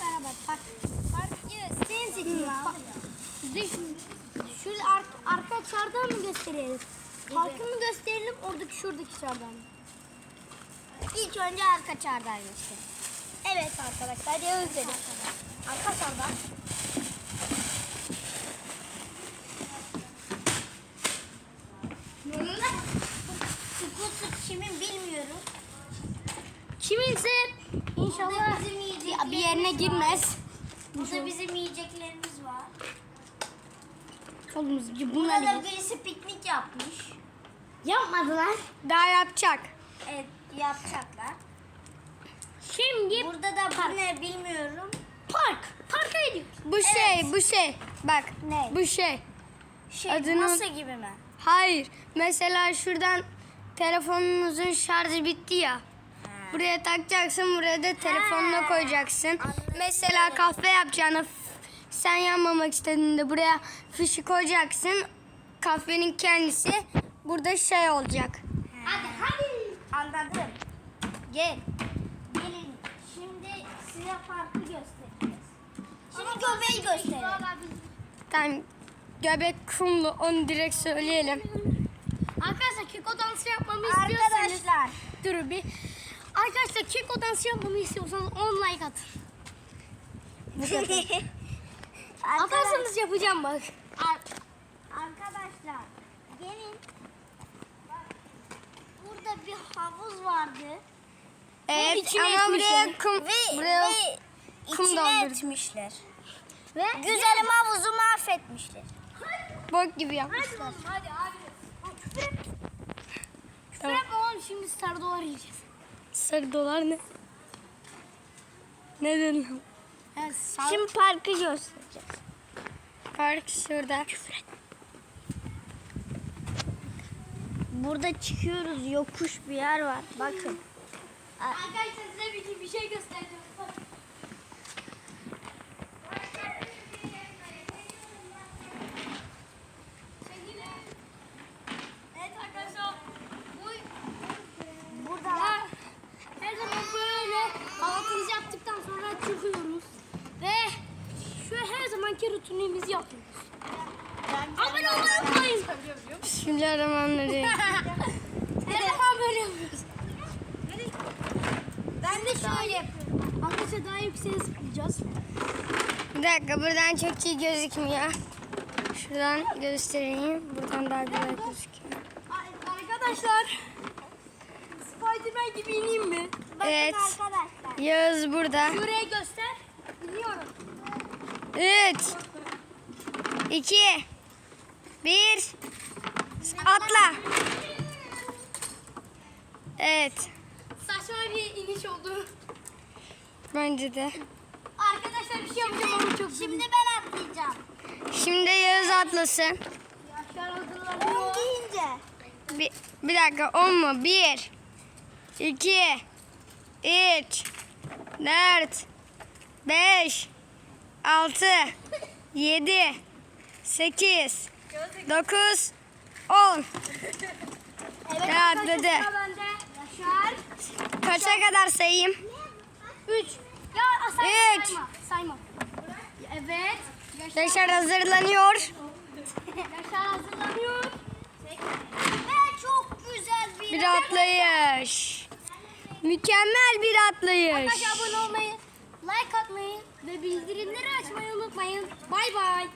beraber park. Parkı sen seçin. Şöyle ar arka çardağı mı gösterelim? Parkı mı gösterelim oradaki şuradaki çardağı mı? İlk önce arka çardağı gösterelim. Evet arkadaşlar Yağız dedi. Arka çardağı. Scooter kimin bilmiyorum. Kiminse inşallah yiyeceklerimiz bir yerine girmez. Burada bizim yiyeceklerimiz var. Oğlum bunlar Burada birisi piknik yapmış. Yapmadılar. Daha yapacak. Evet yapacaklar. Şimdi Burada da bu ne bilmiyorum. park. Parka gidiyoruz. Bu şey, bu şey. Bak. Ne? Bu şey. Şey Adını- masa gibi mi? Hayır. Mesela şuradan telefonunuzun şarjı bitti ya. Buraya takacaksın, buraya da telefonunu Ha. koyacaksın. Anladım. Mesela kahve yapacağına f- sen yanmamak istediğinde buraya fişi koyacaksın. Kahvenin kendisi burada şey olacak. Hadi hadi. Anladım. Gel. Gelin. Şimdi size parkı göstereceğiz. Şimdi göbeği gösterelim. Tamam. Göbek kumlu onu direkt söyleyelim. Arkadaşlar keko dansı yapmamı istiyorsanız. Arkadaşlar. Dur bir. Arkadaşlar keko dansı yapmamı istiyorsanız 10 like atın. Atarsanız yapacağım bak. Arkadaşlar gelin. Bak, Burada bir havuz vardı. Evet içine ama etmişler. buraya kum, buraya kum içine doldurduk. etmişler. Ve güzelim havuzu mahvetmişler. bok gibi yapmışlar. Hadi oğlum hadi hadi. Küfür etme. Küfür etme oğlum şimdi sarı dolar yiyeceğiz. Sarı dolar ne? Ne? Evet, Şimdi parkı göstereceğiz. Park şurada. Burada çıkıyoruz yokuş bir yer var. Bakın. Arkadaşlar size bir, bir şey göstereceğim. Evet arkadaşlar. Bu Burada ya, her zaman böyle kahvaltımızı yaptıktan sonra çıkıyoruz. Ve şu zamanki rutinimizi yapıyoruz. Abone olmayı unutmayın. Bismillahirrahmanirrahim. Her zaman böyle yapıyoruz. ben de şöyle yapıyorum. Arkadaşlar daha yükseğe zıplayacağız. Bir dakika buradan çok iyi gözükmüyor. Şuradan göstereyim. Buradan daha güzel gözüküyor. Arkadaşlar Spiderman gibi ineyim mi? Bakın Evet. arkadaşlar. Yağız burada. Şuraya göster. Biliyorum. 3 2 1 Atla. Evet. Saçma bir iniş oldu. Bence de. Arkadaşlar bir şey yapacağım ama çok Şimdi ben atlayacağım. Şimdi Yağız atlasın. 10 deyince. Bir, bir dakika 10 mu? 1 2 3 4 5 6 7 8 9 10 Evet Ya, arkadaşlar dede. sıra bende. Yaşar. Kaça kadar sayayım? 3. Ya sayma Üç. sayma. Sayma. Evet. Yaşar, Yaşar hazırlanıyor. Yaşar hazırlanıyor. Ve çok güzel bir... Bir atlayış. Mükemmel bir atlayış. Arkadaşlar abone olmayı, like atmayı ve bildirimleri açmayı unutmayın. Bay bay.